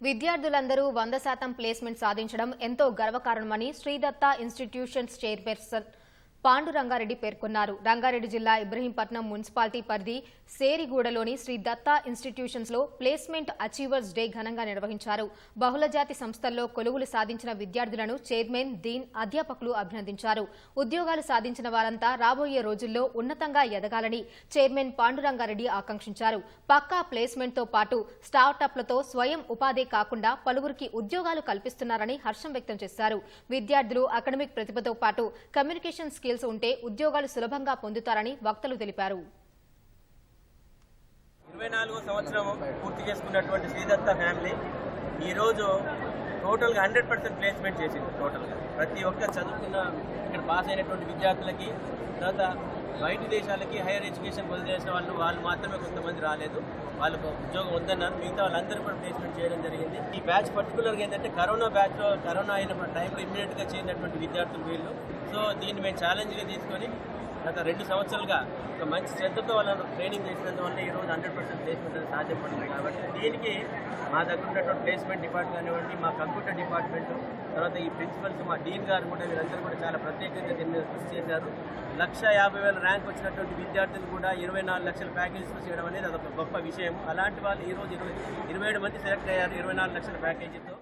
విద్యార్థులందరూ వంద శాతం ప్లేస్మెంట్ సాధించడం ఎంతో గర్వకారణమని శ్రీదత్త ఇన్స్టిట్యూషన్స్ చైర్పర్సన్ పాండు రంగారెడ్డి పేర్కొన్నారు. రంగారెడ్డి జిల్లా ఇబ్రహీంపట్నం మున్సిపాలిటీ పరిధి సేరిగూడలోని శ్రీ దత్తా ఇన్స్టిట్యూషన్స్లో ప్లేస్మెంట్ అచీవర్స్ డే ఘనంగా నిర్వహించారు. బహుళజాతి సంస్థల్లో కొలువులు సాధించిన విద్యార్థులను చైర్మన్ దీన్ అధ్యాపకులు అభినందించారు. ఉద్యోగాలు సాధించిన వారంతా రాబోయే రోజుల్లో ఉన్నతంగా ఎదగాలని చైర్మన్ పాండురంగారెడ్డి ఆకాంక్షించారు. పక్కా ప్లేస్మెంట్తో పాటు స్టార్టప్లతో స్వయం ఉపాధి కాకుండా పలువురికి ఉద్యోగాలు కల్పిస్తున్నారని హర్షం వ్యక్తం చేశారు. విద్యార్థులు అకాడమిక్ ప్రతిభతో పాటు కమ్యూనికేషన్ స్కిల్స్ ఉంటే ఉద్యోగాలు సులభంగా పొందుతారని వక్తలు తెలిపారు. ఇరవై నాలుగో సంవత్సరం పూర్తి చేసుకున్నటువంటి శ్రీదత్త ఫ్యామిలీ ఈరోజు టోటల్గా హండ్రెడ్ పర్సెంట్ ప్లేస్మెంట్ చేసింది టోటల్గా. ప్రతి ఒక్క చదువుకున్న ఇక్కడ పాస్ అయినటువంటి విద్యార్థులకి తర్వాత బయట దేశాలకి హైయర్ ఎడ్యుకేషన్ పొంది చేసిన వాళ్ళు వాళ్ళు మాత్రమే కొంతమంది రాలేదు. వాళ్ళకు ఉద్యోగం ఉందన్నారు. మిగతా వాళ్ళందరూ కూడా ప్లేస్మెంట్ చేయడం జరిగింది. ఈ బ్యాచ్ పర్టికులర్గా ఏంటంటే కరోనా బ్యాచ్లో కరోనా అయిన టైంలో ఇమ్మీడియట్గా చేరినటువంటి విద్యార్థులు వీళ్ళు. సో దీన్ని మేము ఛాలెంజ్గా తీసుకొని గత రెండు సంవత్సరాలుగా ఒక మంచి శ్రద్ధతో వాళ్ళను ట్రైనింగ్ చేసినందువల్ల ఈ రోజు హండ్రెడ్ పర్సెంట్ ప్లేస్మెంట్ సాధ్యపడింది సాధ్యపడుతుంది కాబట్టి దీనికి మా దగ్గర ఉన్నటువంటి ప్లేస్మెంట్ డిపార్ట్మెంట్ కానివ్వండి మా కంప్యూటర్ డిపార్ట్మెంట్ తర్వాత ఈ ప్రిన్సిపల్స్ మా డీన్ గారు కూడా వీళ్ళందరూ కూడా చాలా ప్రత్యేకంగా దీన్ని కృషి చేశారు. లక్ష యాభై వేల ర్యాంక్ వచ్చినటువంటి విద్యార్థులు కూడా ఇరవై నాలుగు లక్షల ప్యాకేజెస్ చేయడం అనేది అదొక గొప్ప విషయం. అలాంటి వాళ్ళు ఈరోజు ఇరవై ఇరవై ఏడు మంది సెలెక్ట్ అయ్యారు ఇరవై నాలుగు లక్షల ప్యాకేజీతో